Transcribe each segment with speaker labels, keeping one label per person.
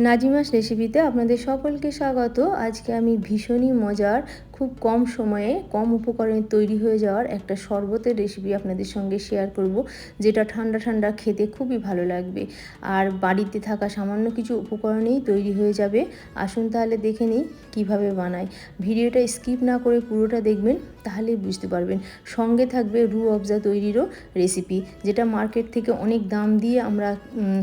Speaker 1: নাজিমাস রেসিপিতে আপনাদের সকলকে স্বাগত। আজকে আমি ভীষণই মজার খুব কম সময়ে, কম উপকরণে তৈরি হয়ে যাওয়ার একটা শরবতের রেসিপি আপনাদের সঙ্গে শেয়ার করব, যেটা ঠান্ডা ঠান্ডা খেতে খুবই ভালো লাগবে। আর বাড়িতে থাকা সামান্য কিছু উপকরণেই তৈরি হয়ে যাবে। আসুন তাহলে দেখে নিই কীভাবে বানাই ভিডিওটা স্কিপ না করে পুরোটা দেখবেন, তাহলেই বুঝতে পারবেন। সঙ্গে থাকবে রু অবজা তৈরিরও রেসিপি যেটা মার্কেট থেকে অনেক দাম দিয়ে আমরা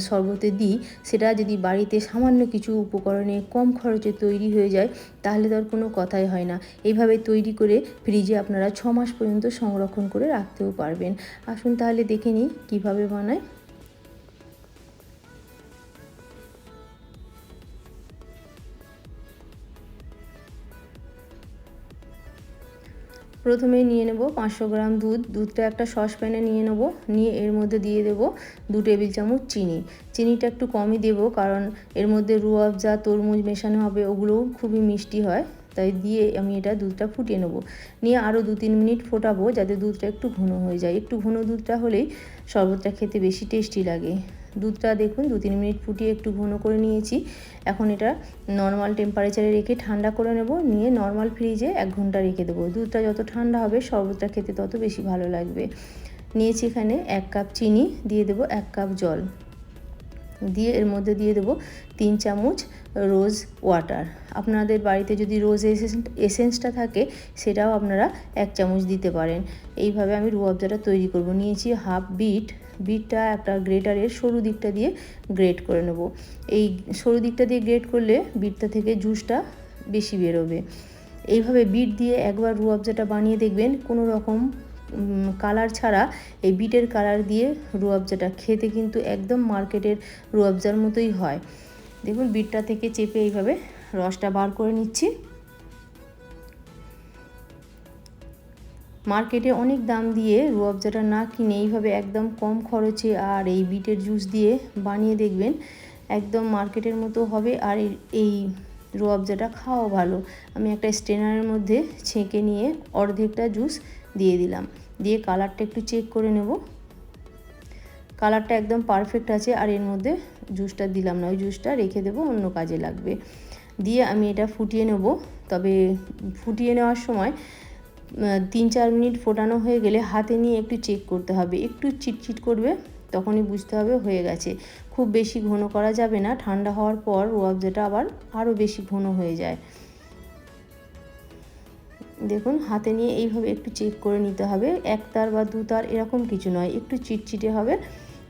Speaker 1: শরবতে দিই। সেটা যদি বাড়িতে সামান্য কিছু উপকরণে কম খরচে তৈরি হয়ে যায়, তাহলে তো আর কোনো কথাই হয় না। এইভাবে তৈরি করে ফ্রিজে আপনারা ছ মাস পর্যন্ত সংরক্ষণ করে রাখতেও পারবেন। আসুন তাহলে দেখে নিই কীভাবে বানায়। প্রথমে নিয়ে নেব পাঁচশো গ্রাম দুধ। দুধটা একটা সসপ্যানে নিয়ে নেব। নিয়ে এর মধ্যে দিয়ে দেব দু টেবিল চামচ চিনি। চিনিটা একটু কমই দেব কারণ এর মধ্যে রুয়াবজা তরমুজ মেশানো হবে ওগুলোও খুবই মিষ্টি হয়। তাই দিয়ে আমি এটা দুধটা ফুটিয়ে নেব। নিয়ে আরও দু তিন মিনিট ফোটাবো যাতে দুধটা একটু ঘন হয়ে যায়। একটু ঘন দুধটা হলেই শরবতটা খেতে বেশি টেস্টি লাগে। দুধটা দেখুন, দু তিন মিনিট ফুটিয়ে একটু ঘন করে নিয়েছি। এখন এটা নর্মাল টেম্পারেচারে রেখে ঠান্ডা করে নেব। নিয়ে নর্মাল ফ্রিজে এক ঘণ্টা রেখে দেবো। দুধটা যত ঠান্ডা হবে, শরবতটা খেতে তত বেশি ভালো লাগবে। নিয়েছি এখানে এক কাপ চিনি, দিয়ে দেবো এক কাপ জল। দিয়ে এর মধ্যে দিয়ে দেবো তিন চামচ রোজ ওয়াটার। আপনাদের বাড়িতে যদি রোজ এসেন্সটা থাকে, সেটাও আপনারা এক চামচ দিতে পারেন। এইভাবে আমি রুয়াবজাটা তৈরি করব। নিয়েছি হাফ বিট। বিটটা একটা গ্রেটারের সরু দিকটা দিয়ে গ্রেট করে নেব। এই সরু দিকটা দিয়ে গ্রেট করলে বিটটা থেকে জুসটা বেশি বেরোবে। এইভাবে বিট দিয়ে একবার রুয়াবজাটা বানিয়ে দেখবেন, কোনো রকম কালার ছাড়া এই বিটের কালার দিয়ে রুয়াবজাটা খেতে কিন্তু একদম মার্কেটের রুয়াবজার মতোই হয়। দেখুন বিটটা থেকে চেপে এইভাবে রসটা বার করে নিচ্ছি। মার্কেটে অনেক দাম দিয়ে রুয়াবজাটা না কিনে এইভাবে একদম কম খরচে আর এই বিটের জুস দিয়ে বানিয়ে দেখবেন একদম মার্কেটের মতো হবে আর এই রুয়াবজাটা খাওয়াও ভালো। আমি একটা স্টেনারের মধ্যে ছেঁকে নিয়ে অর্ধেকটা জুস দিয়ে দিলাম। দিয়ে কালারটা একটু চেক করে নেব। কালারটা একদম পারফেক্ট আছে আর এর মধ্যে জুসটা দিলাম না, ওই জুসটা রেখে দেবো, অন্য কাজে লাগবে। দিয়ে আমি এটা ফুটিয়ে নেব। তবে ফুটিয়ে নেওয়ার সময় তিন চার মিনিট ফোটানো হয়ে গেলে হাতে নিয়ে একটু চেক করতে হবে। একটু চিটচিট করবে, তখনই বুঝতে হবে হয়ে গেছে। খুব বেশি ঘন করা যাবে না। ঠান্ডা হওয়ার পর যেটা আবার আরও বেশি ঘন হয়ে যায়। দেখুন, হাতে নিয়ে এইভাবে একটু চেক করে নিতে হবে। এক তার বা দু তার এরকম কিছু নয়, একটু চিটচিটে হবে,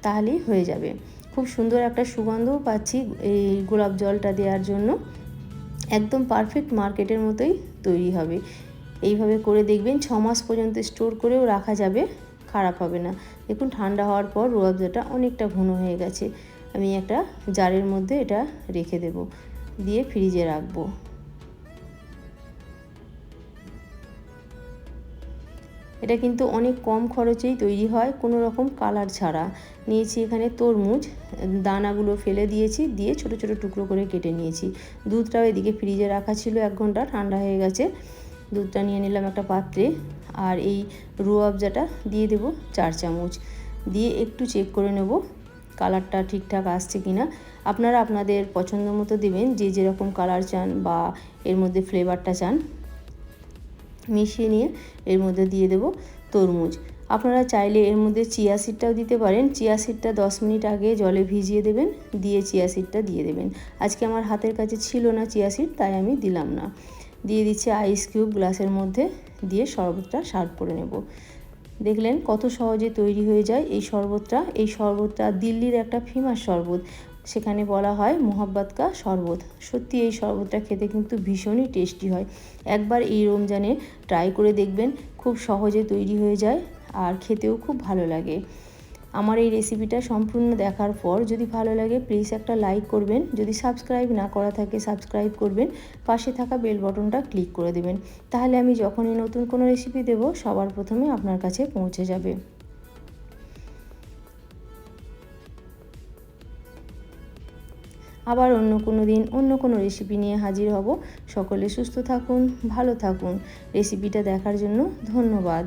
Speaker 1: তাহলেই হয়ে যাবে। খুব সুন্দর একটা সুগন্ধও পাচ্ছি এই গোলাপ জলটা দেওয়ার জন্য। একদম পারফেক্ট মার্কেটের মতোই তৈরি হবে। এইভাবে করে দেখবেন, ছ মাস পর্যন্ত স্টোর করেও রাখা যাবে, খারাপ হবে না। দেখুন, ঠান্ডা হওয়ার পর রুয়াবজাটা অনেকটা ঘন হয়ে গেছে। আমি একটা জারের মধ্যে এটা রেখে দেব, দিয়ে ফ্রিজে রাখব। এটা কিন্তু অনেক কম খরচেই তৈরি হয় কোনো রকম কালার ছাড়া। নিয়েছি এখানে তরমুজ, দানাগুলো ফেলে দিয়েছি, দিয়ে ছোট ছোট টুকরো করে কেটে নিয়েছি। দুধটাও এদিকে ফ্রিজে রাখা ছিল এক ঘণ্টা, ঠান্ডা হয়ে গেছে। দুধটা নিয়ে নিলাম একটা পাত্রে আর এই রুয়াবজাটা দিয়ে দেব চার চামচ। দিয়ে একটু চেক করে নেব কালারটা ঠিকঠাক আসছে কি না। আপনারা আপনাদের পছন্দ মতো দেবেন, যে যেরকম কালার চান বা এর মধ্যে ফ্লেভারটা চান। মিশিয়ে নিয়ে এর মধ্যে দিয়ে দেব তরমুজ। আপনারা চাইলে এর মধ্যে চিয়া সিডটাও দিতে পারেন। চিয়া সিডটা দশ মিনিট আগে জলে ভিজিয়ে দেবেন, দিয়ে চিয়া সিডটা দিয়ে দেবেন। আজকে আমার হাতের কাছে ছিল না চিয়া সিড তাই আমি দিলাম না। দিয়ে দিচ্ছি আইস কিউব গ্লাসের মধ্যে দিয়ে শরবতটা সার্ভ করে নেব। দেখলেন কত সহজে তৈরি হয়ে যায় এই শরবতটা। এই শরবতটা দিল্লির একটা ফেমাস শরবত। সেখানে বলা হয় মোহাব্বত কা শরবত। সত্যি এই শরবতটা খেতে কিন্তু ভীষণই টেস্টি হয়। একবার এই রমজানে ট্রাই করে দেখবেন, খুব সহজে তৈরি হয়ে যায় আর খেতেও খুব ভালো লাগে। আমার এই রেসিপিটা সম্পূর্ণ দেখার পর যদি ভালো লাগে প্লিজ একটা লাইক করবেন। যদি সাবস্ক্রাইব না করা থাকে সাবস্ক্রাইব করবেন। পাশে থাকা বেল বটনটা ক্লিক করে দেবেন। তাহলে আমি যখনই নতুন কোনো রেসিপি দেব, সবার প্রথমে আপনার কাছে পৌঁছে যাবে। আবার অন্য কোনো দিন অন্য কোনো রেসিপি নিয়ে হাজির হব। সকলে সুস্থ থাকুন, ভালো থাকুন। রেসিপিটা দেখার জন্য ধন্যবাদ।